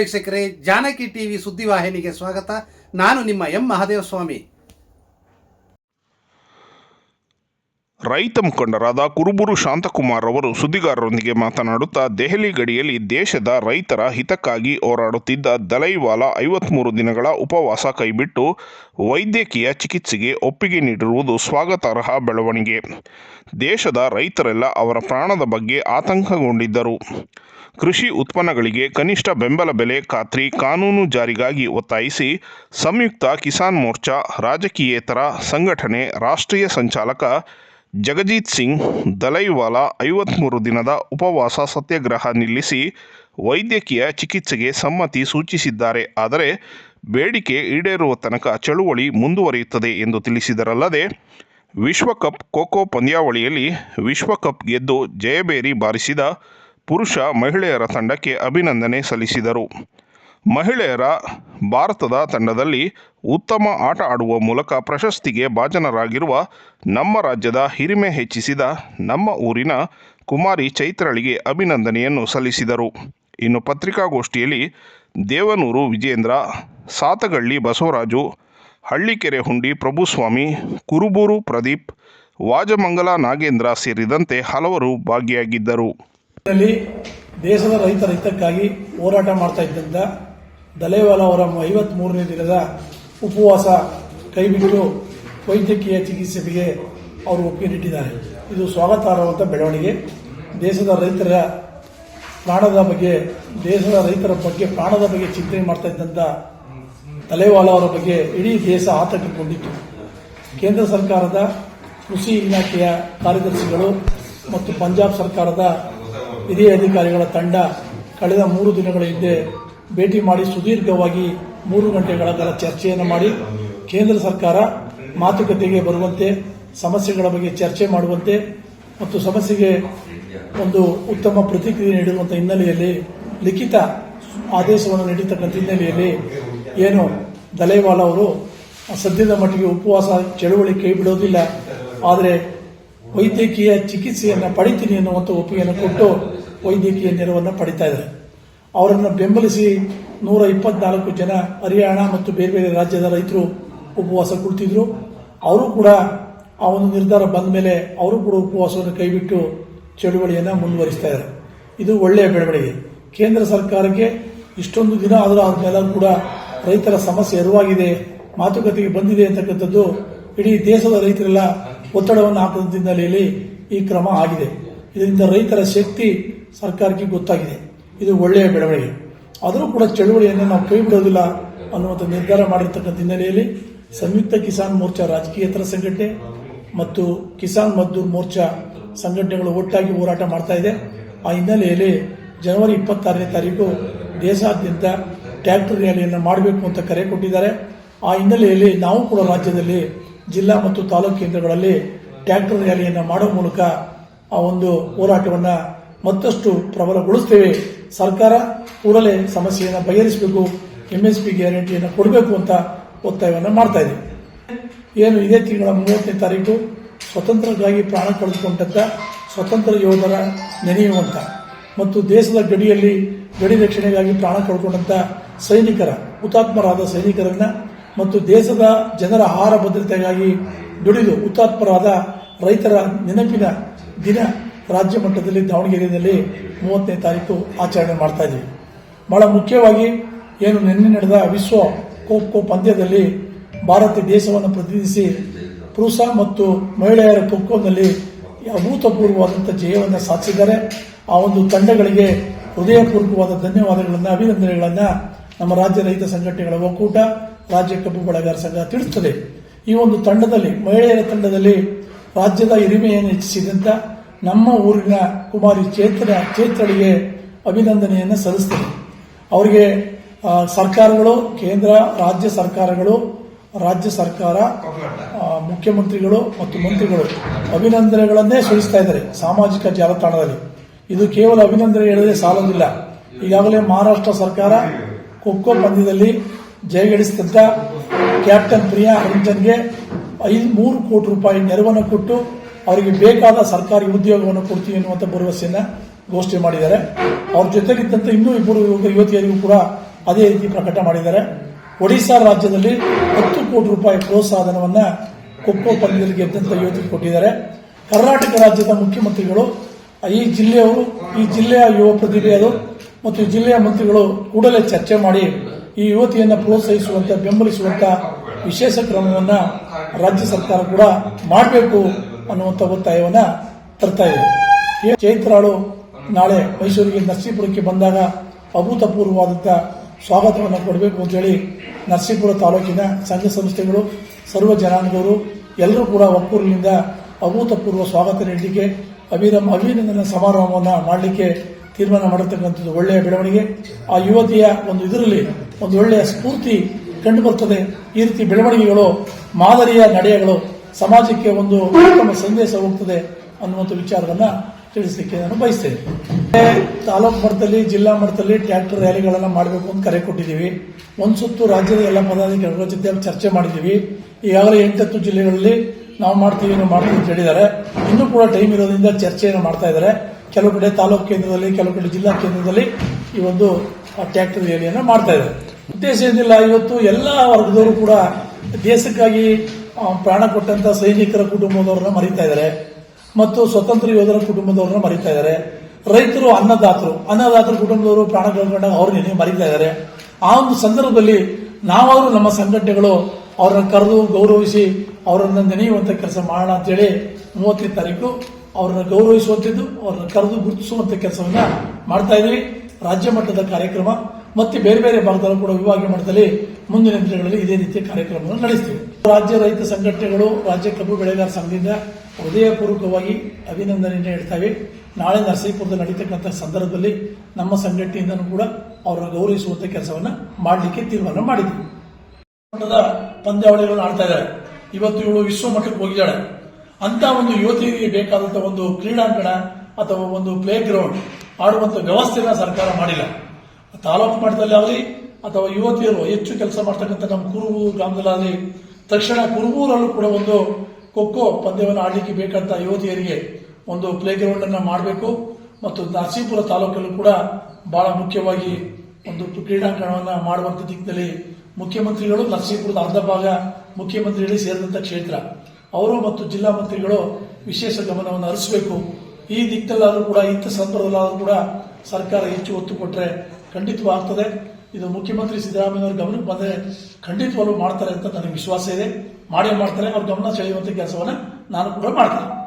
ವೀಕ್ಷಕರೇ, ಜಾನಕಿ ಟಿವಿ ಸುದ್ದಿವಾಹಿನಿಗೆ ಸ್ವಾಗತ. ನಾನು ನಿಮ್ಮ ಎಂ ಮಹಾದೇವ ಸ್ವಾಮಿ ರೈತ ಮುಖಂಡರಾದ ಕುರುಬೂರು ಶಾಂತಕುಮಾರ್ ಅವರು ಸುದ್ದಿಗಾರರೊಂದಿಗೆ ಮಾತನಾಡುತ್ತಾ ದೆಹಲಿ ಗಡಿಯಲ್ಲಿ ದೇಶದ ರೈತರ ಹಿತಕ್ಕಾಗಿ ಹೋರಾಡುತ್ತಿದ್ದ ದಲೈವಾಲಾ ಐವತ್ಮೂರು ದಿನಗಳ ಉಪವಾಸ ಕೈಬಿಟ್ಟು ವೈದ್ಯಕೀಯ ಚಿಕಿತ್ಸೆಗೆ ಒಪ್ಪಿಗೆ ನೀಡಿರುವುದು ಸ್ವಾಗತಾರ್ಹ ಬೆಳವಣಿಗೆ. ದೇಶದ ರೈತರೆಲ್ಲ ಅವರ ಪ್ರಾಣದ ಬಗ್ಗೆ ಆತಂಕಗೊಂಡಿದ್ದರು. ಕೃಷಿ ಉತ್ಪನ್ನಗಳಿಗೆ ಕನಿಷ್ಠ ಬೆಂಬಲ ಬೆಲೆ ಖಾತ್ರಿ ಕಾನೂನು ಜಾರಿಗಾಗಿ ಒತ್ತಾಯಿಸಿ ಸಂಯುಕ್ತ ಕಿಸಾನ್ ಮೋರ್ಚಾ ರಾಜಕೀಯೇತರ ಸಂಘಟನೆ ರಾಷ್ಟ್ರೀಯ ಸಂಚಾಲಕ ಜಗಜೀತ್ ಸಿಂಗ್ ದಲೈವಾಲಾ ಐವತ್ಮೂರು ದಿನದ ಉಪವಾಸ ಸತ್ಯಾಗ್ರಹ ನಿಲ್ಲಿಸಿ ವೈದ್ಯಕೀಯ ಚಿಕಿತ್ಸೆಗೆ ಸಮ್ಮತಿ ಸೂಚಿಸಿದ್ದಾರೆ. ಆದರೆ ಬೇಡಿಕೆ ಈಡೇರುವ ತನಕ ಚಳುವಳಿ ಮುಂದುವರಿಯುತ್ತದೆ ಎಂದು ತಿಳಿಸಿದರಲ್ಲದೆ, ವಿಶ್ವಕಪ್ ಖೋಖೋ ಪಂದ್ಯಾವಳಿಯಲ್ಲಿ ವಿಶ್ವಕಪ್ ಗೆದ್ದು ಜಯಬೇರಿ ಬಾರಿಸಿದ ಪುರುಷ ಮಹಿಳೆಯರ ತಂಡಕ್ಕೆ ಅಭಿನಂದನೆ ಸಲ್ಲಿಸಿದರು. ಮಹಿಳೆಯರ ಭಾರತದ ತಂಡದಲ್ಲಿ ಉತ್ತಮ ಆಟ ಆಡುವ ಮೂಲಕ ಪ್ರಶಸ್ತಿಗೆ ಭಾಜನರಾಗಿರುವ ನಮ್ಮ ರಾಜ್ಯದ ಹಿರಿಮೆ ಹೆಚ್ಚಿಸಿದ ನಮ್ಮ ಊರಿನ ಕುಮಾರಿ ಚೈತ್ರಳಿಗೆ ಅಭಿನಂದನೆಯನ್ನು ಸಲ್ಲಿಸಿದರು. ಇನ್ನು ಪತ್ರಿಕಾಗೋಷ್ಠಿಯಲ್ಲಿ ದೇವನೂರು ವಿಜೇಂದ್ರ, ಸಾತಗಳ್ಳಿ ಬಸವರಾಜು, ಹಳ್ಳಿಕೆರೆ ಹುಂಡಿ ಪ್ರಭುಸ್ವಾಮಿ, ಕುರುಬೂರು ಪ್ರದೀಪ್, ವಾಜಮಂಗಲ ನಾಗೇಂದ್ರ ಸೇರಿದಂತೆ ಹಲವರು ಭಾಗಿಯಾಗಿದ್ದರು. ದೇಶದ ರೈತ ರೈತಕ್ಕಾಗಿ ಹೋರಾಟ ಮಾಡ್ತಾ ಇದ್ದಂತ ದಲೇವಾಲ ಅವರ ಐವತ್ತ್ ಮೂರನೇ ದಿನದ ಉಪವಾಸ ಕೈಬಿಟ್ಟು ವೈದ್ಯಕೀಯ ಚಿಕಿತ್ಸೆಗೆ ಅವರು ಒಪ್ಪಿಗೆ ನೀಡಿದ್ದಾರೆ ಇದು ಸ್ವಾಗತಾರ್ಹವಂತ ಬೆಳವಣಿಗೆ. ದೇಶದ ರೈತರ ಪ್ರಾಣದ ಬಗ್ಗೆ, ದೇಶದ ರೈತರ ಬಗ್ಗೆ, ಪ್ರಾಣದ ಬಗ್ಗೆ ಚಿಂತನೆ ಮಾಡ್ತಾ ಇದ್ದಂತ ತಲೆವಾಲ ಅವರ ಬಗ್ಗೆ ಇಡೀ ದೇಶ ಆತಂಕಗೊಂಡಿತ್ತು. ಕೇಂದ್ರ ಸರ್ಕಾರದ ಕೃಷಿ ಇಲಾಖೆಯ ಕಾರ್ಯದರ್ಶಿಗಳು ಮತ್ತು ಪಂಜಾಬ್ ಸರ್ಕಾರದ ಹಿರಿಯ ಅಧಿಕಾರಿಗಳ ತಂಡ ಕಳೆದ ಮೂರು ದಿನಗಳ ಹಿಂದೆ ಭೇಟಿ ಮಾಡಿ ಸುದೀರ್ಘವಾಗಿ ಮೂರು ಗಂಟೆಗಳ ಕಾಲ ಚರ್ಚೆಯನ್ನು ಮಾಡಿ ಕೇಂದ್ರ ಸರ್ಕಾರ ಮಾತುಕತೆಗೆ ಬರುವಂತೆ, ಸಮಸ್ಯೆಗಳ ಬಗ್ಗೆ ಚರ್ಚೆ ಮಾಡುವಂತೆ ಮತ್ತು ಸಮಸ್ಯೆಗೆ ಒಂದು ಉತ್ತಮ ಪ್ರತಿಕ್ರಿಯೆ ನೀಡುವಂತಹ ಹಿನ್ನೆಲೆಯಲ್ಲಿ ಲಿಖಿತ ಆದೇಶವನ್ನು ನೀಡಿರ್ತಕ್ಕಂಥ ಹಿನ್ನೆಲೆಯಲ್ಲಿ ಏನು ದಲೇವಾಲಾ ಅವರು ಸದ್ಯದ ಮಟ್ಟಿಗೆ ಉಪವಾಸ ಚಳುವಳಿ ಕೈ ಬಿಡೋದಿಲ್ಲ, ಆದರೆ ವೈದ್ಯಕೀಯ ಚಿಕಿತ್ಸೆಯನ್ನು ಪಡಿತೀನಿ ಎನ್ನುವಂಥ ಒಪ್ಪಿಗೆಯನ್ನು ಕೊಟ್ಟು ವೈದ್ಯಕೀಯ ನೆರವನ್ನು ಪಡಿತಾ ಇದ್ದಾರೆ. ಅವರನ್ನು ಬೆಂಬಲಿಸಿ ನೂರ ಇಪ್ಪತ್ನಾಲ್ಕು ಜನ ಹರಿಯಾಣ ಮತ್ತು ಬೇರೆ ಬೇರೆ ರಾಜ್ಯದ ರೈತರು ಉಪವಾಸ ಕೊಡ್ತಿದ್ರು. ಅವರು ಕೂಡ ಆ ಒಂದು ನಿರ್ಧಾರ ಬಂದ ಮೇಲೆ ಅವರು ಕೂಡ ಉಪವಾಸವನ್ನು ಕೈಬಿಟ್ಟು ಚಳುವಳಿಯನ್ನು ಮುಂದುವರಿಸ್ತಾ ಇದ್ದಾರೆ. ಇದು ಒಳ್ಳೆಯ ಬೆಳವಣಿಗೆ. ಕೇಂದ್ರ ಸರ್ಕಾರಕ್ಕೆ ಇಷ್ಟೊಂದು ದಿನ ಆದರೂ ಆದ್ಮೇಲೆ ಕೂಡ ರೈತರ ಸಮಸ್ಯೆ ಎರುವಾಗಿದೆ ಮಾತುಕತೆಗೆ ಬಂದಿದೆ ಅಂತಕ್ಕಂಥದ್ದು ಇಡೀ ದೇಶದ ರೈತರೆಲ್ಲ ಒತ್ತಡವನ್ನು ಹಿನ್ನೆಲೆಯಲ್ಲಿ ಈ ಕ್ರಮ ಆಗಿದೆ. ಇದರಿಂದ ರೈತರ ಶಕ್ತಿ ಸರ್ಕಾರಕ್ಕೆ ಗೊತ್ತಾಗಿದೆ. ಇದು ಒಳ್ಳೆಯ ಬೆಳವಣಿಗೆ. ಆದರೂ ಕೂಡ ಚಳುವಳಿಯನ್ನು ನಾವು ಕೈ ಬಿಡೋದಿಲ್ಲ ಅನ್ನುವಂಥ ನಿರ್ಧಾರ ಮಾಡಿರ್ತಕ್ಕಂಥ ಹಿನ್ನೆಲೆಯಲ್ಲಿ ಸಂಯುಕ್ತ ಕಿಸಾನ್ ಮೋರ್ಚಾ ರಾಜಕೀಯೇತರ ಸಂಘಟನೆ ಮತ್ತು ಕಿಸಾನ್ ಮಜ್ದೂರ್ ಮೋರ್ಚಾ ಸಂಘಟನೆಗಳು ಒಟ್ಟಾಗಿ ಹೋರಾಟ ಮಾಡ್ತಾ ಇದೆ. ಆ ಹಿನ್ನೆಲೆಯಲ್ಲಿ ಜನವರಿ ಇಪ್ಪತ್ತಾರನೇ ತಾರೀಕು ದೇಶಾದ್ಯಂತ ಟ್ರ್ಯಾಕ್ಟರ್ ರ್ಯಾಲಿಯನ್ನು ಮಾಡಬೇಕು ಅಂತ ಕರೆ ಕೊಟ್ಟಿದ್ದಾರೆ. ಆ ಹಿನ್ನೆಲೆಯಲ್ಲಿ ನಾವು ಕೂಡ ರಾಜ್ಯದಲ್ಲಿ ಜಿಲ್ಲಾ ಮತ್ತು ತಾಲೂಕು ಕೇಂದ್ರಗಳಲ್ಲಿ ಟ್ರ್ಯಾಕ್ಟರ್ ರ್ಯಾಲಿಯನ್ನು ಮಾಡುವ ಮೂಲಕ ಆ ಒಂದು ಹೋರಾಟವನ್ನು ಮತ್ತಷ್ಟು ಪ್ರಬಲಗೊಳಿಸುತ್ತೇವೆ ಸರ್ಕಾರ ಕೂಡಲೇ ಸಮಸ್ಯೆಯನ್ನು ಬಗೆಹರಿಸಬೇಕು ಎಂಎಸ್ಪಿ ಗ್ಯಾರಂಟಿಯನ್ನು ಕೊಡಬೇಕು ಅಂತ ಒತ್ತಾಯವನ್ನು ಮಾಡ್ತಾ ಇದೆ. ಏನು ಇದೇ ತಿಂಗಳ ಮೂವತ್ತನೇ ತಾರೀಕು, ಸ್ವತಂತ್ರಕ್ಕಾಗಿ ಪ್ರಾಣ ಕಳೆದುಕೊಂಡಂತ ಸ್ವತಂತ್ರ ಯೋಧರ ನೆನೆಯುವಂತ ಮತ್ತು ದೇಶದ ಗಡಿಯಲ್ಲಿ ಗಡಿ ರಕ್ಷಣೆಗಾಗಿ ಪ್ರಾಣ ಕಳ್ಕೊಂಡಂತ ಸೈನಿಕರ, ಹುತಾತ್ಮರಾದ ಸೈನಿಕರನ್ನ ಮತ್ತು ದೇಶದ ಜನರ ಆಹಾರ ಭದ್ರತೆಗಾಗಿ ದುಡಿದು ಹುತಾತ್ಮರಾದ ರೈತರ ನೆನಪಿನ ದಿನ ರಾಜ್ಯ ಮಟ್ಟದಲ್ಲಿ ದಾವಣಗೆರೆಯಲ್ಲಿ ಮೂವತ್ತನೇ ತಾರೀಕು ಆಚರಣೆ ಮಾಡ್ತಾ ಇದ್ದೀವಿ. ಬಹಳ ಮುಖ್ಯವಾಗಿ ಏನು ನಿನ್ನೆ ನಡೆದ ವಿಶ್ವ ಖೋ ಪಂದ್ಯದಲ್ಲಿ ಭಾರತ ದೇಶವನ್ನು ಪ್ರತಿನಿಧಿಸಿ ಪುರುಷ ಮತ್ತು ಮಹಿಳೆಯರ ಖೋಖೋನಲ್ಲಿ ಅಭೂತಪೂರ್ವವಾದಂಥ ಜಯವನ್ನು ಸಾಧಿಸಿದ್ದಾರೆ. ಆ ಒಂದು ತಂಡಗಳಿಗೆ ಹೃದಯಪೂರ್ವಕವಾದ ಧನ್ಯವಾದಗಳನ್ನು, ಅಭಿನಂದನೆಗಳನ್ನು ನಮ್ಮ ರಾಜ್ಯ ರೈತ ಸಂಘಟನೆಗಳ ಒಕ್ಕೂಟ, ರಾಜ್ಯ ಕಬ್ಬು ಬೆಳೆಗಾರ ಸಂಘ ತಿಳಿಸುತ್ತದೆ ಈ ಒಂದು ತಂಡದಲ್ಲಿ, ಮಹಿಳೆಯರ ತಂಡದಲ್ಲಿ ರಾಜ್ಯದ ಹಿರಿಮೆಯನ್ನು ಹೆಚ್ಚಿಸಿದಂತ ನಮ್ಮ ಊರಿನ ಕುಮಾರಿ ಚೇತ್ರ ಚೇತ್ರಳಿಗೆ ಅಭಿನಂದನೆಯನ್ನು ಸಲ್ಲಿಸ್ತೇವೆ ಅವರಿಗೆ ಸರ್ಕಾರಗಳು, ಕೇಂದ್ರ, ರಾಜ್ಯ ಸರ್ಕಾರಗಳು, ರಾಜ್ಯ ಸರ್ಕಾರ ಮುಖ್ಯಮಂತ್ರಿಗಳು ಮತ್ತು ಮಂತ್ರಿಗಳು ಅಭಿನಂದನೆಗಳನ್ನೇ ಸಲ್ಲಿಸ್ತಾ ಇದ್ದಾರೆ ಸಾಮಾಜಿಕ ಜಾಲತಾಣದಲ್ಲಿ. ಇದು ಕೇವಲ ಅಭಿನಂದನೆ ಹೇಳದೆ ಸಾಲೋದಿಲ್ಲ. ಈಗಾಗಲೇ ಮಹಾರಾಷ್ಟ್ರ ಸರ್ಕಾರ ಖೋಖೋ ಪಂದ್ಯದಲ್ಲಿ ಜಯಗಳಿಸಿದಂತ ಕ್ಯಾಪ್ಟನ್ ಪ್ರಿಯಾ ಹರಿಂಜನ್ಗೆ ಐದು, ಮೂರು ಕೋಟಿ ರೂಪಾಯಿ ನೆರವನ್ನು ಕೊಟ್ಟು ಅವರಿಗೆ ಬೇಕಾದ ಸರ್ಕಾರಿ ಉದ್ಯೋಗವನ್ನು ಕೊಡ್ತೀವಿ ಎನ್ನುವಂಥ ಭರವಸೆಯನ್ನ ಘೋಷಣೆ ಮಾಡಿದ್ದಾರೆ. ಅವ್ರ ಜೊತೆಗಿದ್ದಂತ ಇನ್ನೂ ಇಬ್ಬರು ಯುವಕ ಯುವತಿಯರಿಗೂ ಕೂಡ ಅದೇ ರೀತಿ ಪ್ರಕಟ ಮಾಡಿದ್ದಾರೆ. ಒಡಿಶಾ ರಾಜ್ಯದಲ್ಲಿ ಹತ್ತು ಕೋಟಿ ರೂಪಾಯಿ ಪ್ರೋತ್ಸಾಹನವನ್ನ ಖೋಖೋ ಪಂದ್ಯದಲ್ಲಿ ಗೆದ್ದಂತ ಯುವತಿಗೆ ಕೊಟ್ಟಿದ್ದಾರೆ. ಕರ್ನಾಟಕ ರಾಜ್ಯದ ಮುಖ್ಯಮಂತ್ರಿಗಳು, ಈ ಜಿಲ್ಲೆಯವರು, ಈ ಜಿಲ್ಲೆಯ ಯುವ ಪ್ರತಿಭೆಯರು ಮತ್ತು ಜಿಲ್ಲೆಯ ಮಂತ್ರಿಗಳು ಕೂಡಲೇ ಚರ್ಚೆ ಮಾಡಿ ಈ ಯುವತಿಯನ್ನು ಪ್ರೋತ್ಸಾಹಿಸುವಂತ, ಬೆಂಬಲಿಸುವಂತ ವಿಶೇಷ ಕ್ರಮವನ್ನ ರಾಜ್ಯ ಸರ್ಕಾರ ಕೂಡ ಮಾಡಬೇಕು ಅನ್ನುವಂಥ ಒತ್ತಾಯವನ್ನು ತರ್ತಾ ಇದೆ ಚೈತ್ರಾಳು ನಾಳೆ ಮೈಸೂರಿಗೆ ನರಸೀಪುರಕ್ಕೆ ಬಂದಾಗ ಅಭೂತಪೂರ್ವವಾದಂಥ ಸ್ವಾಗತವನ್ನು ಕೊಡಬೇಕು ಅಂತೇಳಿ ನರಸೀಪುರ ತಾಲೂಕಿನ ಸಂಘ ಸಂಸ್ಥೆಗಳು, ಸರ್ವ ಜನಾಂಗದವರು ಎಲ್ಲರೂ ಕೂಡ ಒಕ್ಕೂರಿನಿಂದ ಅಭೂತಪೂರ್ವ ಸ್ವಾಗತ ನೀಡಲಿಕ್ಕೆ ಅಭಿರಮ್ ಅಭಿನಂದನ ಸಮಾರಂಭವನ್ನು ಮಾಡಲಿಕ್ಕೆ ತೀರ್ಮಾನ ಮಾಡಿರ್ತಕ್ಕಂಥದ್ದು ಒಳ್ಳೆಯ ಬೆಳವಣಿಗೆ. ಆ ಯುವತಿಯ ಒಂದು ಇದರಲ್ಲಿ ಒಂದು ಒಳ್ಳೆಯ ಸ್ಫೂರ್ತಿ ಕಂಡು ಬರ್ತದೆ. ಈ ರೀತಿ ಬೆಳವಣಿಗೆಗಳು, ಮಾದರಿಯ ನಡೆಯಗಳು ಸಮಾಜಕ್ಕೆ ಒಂದು ಉತ್ತಮ ಸಂದೇಶ ಹೋಗ್ತದೆ ಅನ್ನುವಂಥ ವಿಚಾರವನ್ನು ತಿಳಿಸಲಿಕ್ಕೆ ನಾನು ಬಯಸ್ತೇನೆ. ತಾಲೂಕು ಮಟ್ಟದಲ್ಲಿ, ಜಿಲ್ಲಾ ಮಟ್ಟದಲ್ಲಿ ಟ್ರ್ಯಾಕ್ಟರ್ ರ್ಯಾಲಿಗಳನ್ನು ಮಾಡಬೇಕು ಅಂತ ಕರೆ ಕೊಟ್ಟಿದ್ದೀವಿ. ಒಂದು ಸುತ್ತು ರಾಜ್ಯದ ಎಲ್ಲ ಪದಾಧಿಕಾರಿಗಳ ಜೊತೆ ಚರ್ಚೆ ಮಾಡಿದ್ದೀವಿ. ಈಗಾಗಲೇ ಎಂಟತ್ತು ಜಿಲ್ಲೆಗಳಲ್ಲಿ ನಾವು ಮಾಡ್ತೀವಿ ನಾವು ಮಾಡ್ತೀವಿ ಅಂತ ಹೇಳಿದ್ದಾರೆ. ಇನ್ನೂ ಕೂಡ ಟೈಮ್ ಇರೋದ್ರಿಂದ ಚರ್ಚೆಯನ್ನು ಮಾಡ್ತಾ ಇದ್ದಾರೆ. ಕೆಲವು ಕಡೆ ತಾಲೂಕು ಕೇಂದ್ರದಲ್ಲಿ, ಕೆಲವು ಕಡೆ ಜಿಲ್ಲಾ ಕೇಂದ್ರದಲ್ಲಿ ಈ ಒಂದು ಟ್ರ್ಯಾಕ್ಟರ್ ರ್ಯಾಲಿಯನ್ನು ಮಾಡ್ತಾ ಇದ್ದಾರೆ. ಉದ್ದೇಶ ಏನಿಲ್ಲ, ಇವತ್ತು ಎಲ್ಲ ವರ್ಗದವರು ಕೂಡ ದೇಶಕ್ಕಾಗಿ ಪ್ರಾಣ ಕೊಟ್ಟಂತ ಸೈನಿಕರ ಕುಟುಂಬದವರನ್ನ ಮರಿತಾ ಇದ್ದಾರೆ ಮತ್ತು ಸ್ವತಂತ್ರ ಯೋಧರ ಕುಟುಂಬದವರನ್ನ ಮರಿತಾ ಇದ್ದಾರೆ ರೈತರು ಅನ್ನದಾತರು. ಅನ್ನದಾತರ ಕುಟುಂಬದವರು ಪ್ರಾಣ ಕಳ್ಕೊಂಡಾಗ ನೆನೆ ಮರಿತಾ ಇದ್ದಾರೆ ಆ ಒಂದು ಸಂದರ್ಭದಲ್ಲಿ ನಾವಾದ್ರು ನಮ್ಮ ಸಂಘಟನೆಗಳು ಅವರನ್ನ ಕರೆದು ಗೌರವಿಸಿ ಅವರನ್ನ ನೆನೆಯುವಂತ ಕೆಲಸ ಮಾಡೋಣ ಅಂತೇಳಿ ಮೂವತ್ತನೇ ತಾರೀಕು ಅವರನ್ನ ಗೌರವಿಸುವಂಥದ್ದು ಅವರನ್ನ ಕರೆದು ಗುರುತಿಸುವಂತ ಕೆಲಸವನ್ನ ಮಾಡ್ತಾ ಇದೀವಿ ರಾಜ್ಯ ಮಟ್ಟದ ಕಾರ್ಯಕ್ರಮ, ಮತ್ತೆ ಬೇರೆ ಬೇರೆ ಭಾಗದಲ್ಲೂ ಕೂಡ ವಿಭಾಗೀಯ ಮಟ್ಟದಲ್ಲಿ ಮುಂದಿನ ದಿನಗಳಲ್ಲಿ ಇದೇ ರೀತಿಯ ಕಾರ್ಯಕ್ರಮವನ್ನು ನಡೆಸ್ತೀವಿ. ರಾಜ್ಯ ರೈತ ಸಂಘಟನೆಗಳು, ರಾಜ್ಯ ಕಬ್ಬು ಬೆಳೆಗಾರ ಸಂಘದಿಂದ ಹೃದಯಪೂರ್ವಕವಾಗಿ ಅಭಿನಂದನೆಯನ್ನು ಹೇಳ್ತಾವೆ. ನಾಳೆ ನರಸೀಪುರದಲ್ಲಿ ನಡೀತಕ್ಕಂಥ ಸಂದರ್ಭದಲ್ಲಿ ನಮ್ಮ ಸಂಘಟನೆಯಿಂದನೂ ಕೂಡ ಅವರನ್ನು ಗೌರವಿಸುವಂತಹ ಕೆಲಸವನ್ನು ಮಾಡಲಿಕ್ಕೆ ತೀರ್ಮಾನ ಮಾಡಿದ್ವಿ. ಮಟ್ಟದ ಪಂದ್ಯಾವಳಿಗಳನ್ನು ಆಡ್ತಾ ಇದ್ದಾರೆ. ಇವತ್ತು ಇವಳು ವಿಶ್ವ ಮಟ್ಟಕ್ಕೆ ಹೋಗಿದ್ದಾಳೆ. ಅಂತ ಒಂದು ಯುವತಿಯರಿಗೆ ಬೇಕಾದಂತ ಒಂದು ಕ್ರೀಡಾಂಗಣ ಅಥವಾ ಒಂದು ಪ್ಲೇ ಗ್ರೌಂಡ್ ಆಡುವಂತಹ ವ್ಯವಸ್ಥೆನ ಸರ್ಕಾರ ಮಾಡಿಲ್ಲ. ತಾಲೂಕು ಮಟ್ಟದಲ್ಲಿ ಆಗಲಿ ಅಥವಾ ಯುವತಿಯರು ಹೆಚ್ಚು ಕೆಲಸ ಮಾಡ್ತಕ್ಕಂಥ ನಮ್ಮ ಕುರುಬು ಗ್ರಾಮದಲ್ಲಾಗಲಿ ತಕ್ಷಣ ಕುರುಬೂರಲ್ಲೂ ಕೂಡ ಒಂದು ಖೋಖೋ ಪಂದ್ಯವನ್ನು ಆಡಲಿಕ್ಕೆ ಬೇಕಂತ ಯುವತಿಯರಿಗೆ ಒಂದು ಪ್ಲೇ ಗ್ರೌಂಡ್ ಅನ್ನ ಮಾಡಬೇಕು. ಮತ್ತು ನರಸೀಪುರ ತಾಲೂಕಲ್ಲೂ ಕೂಡ ಬಹಳ ಮುಖ್ಯವಾಗಿ ಒಂದು ಕ್ರೀಡಾಂಗಣವನ್ನು ಮಾಡುವಂತ ದಿಕ್ಕಿನಲ್ಲಿ ಮುಖ್ಯಮಂತ್ರಿಗಳು, ನರಸೀಪುರದ ಅರ್ಧ ಭಾಗ ಮುಖ್ಯಮಂತ್ರಿಗಳಿಗೆ ಸೇರಿದಂತ ಕ್ಷೇತ್ರ. ಅವರು ಮತ್ತು ಜಿಲ್ಲಾ ಮಂತ್ರಿಗಳು ವಿಶೇಷ ಗಮನವನ್ನು ಹರಿಸಬೇಕು. ಈ ದಿಕ್ಕಲ್ಲಾದರೂ ಕೂಡ ಇಂಥ ಸಂದರ್ಭದಲ್ಲಾದರೂ ಕೂಡ ಸರ್ಕಾರ ಹೆಚ್ಚು ಒತ್ತು ಕೊಟ್ಟರೆ ಖಂಡಿತವಾಗ್ತದೆ. ಇದು ಮುಖ್ಯಮಂತ್ರಿ ಸಿದ್ದರಾಮಯ್ಯವ್ರ ಗಮನಕ್ಕೆ ಬಂದರೆ ಖಂಡಿತವಾಗ್ಲೂ ಮಾಡ್ತಾರೆ ಅಂತ ನನಗೆ ವಿಶ್ವಾಸ ಇದೆ. ಮಾಡೇ ಮಾಡ್ತಾರೆ, ಅವ್ರ ಗಮನ ಸೆಳೆಯುವಂತ ಕೆಲಸವನ್ನ ನಾನು ಕೂಡ ಮಾಡ್ತೇನೆ.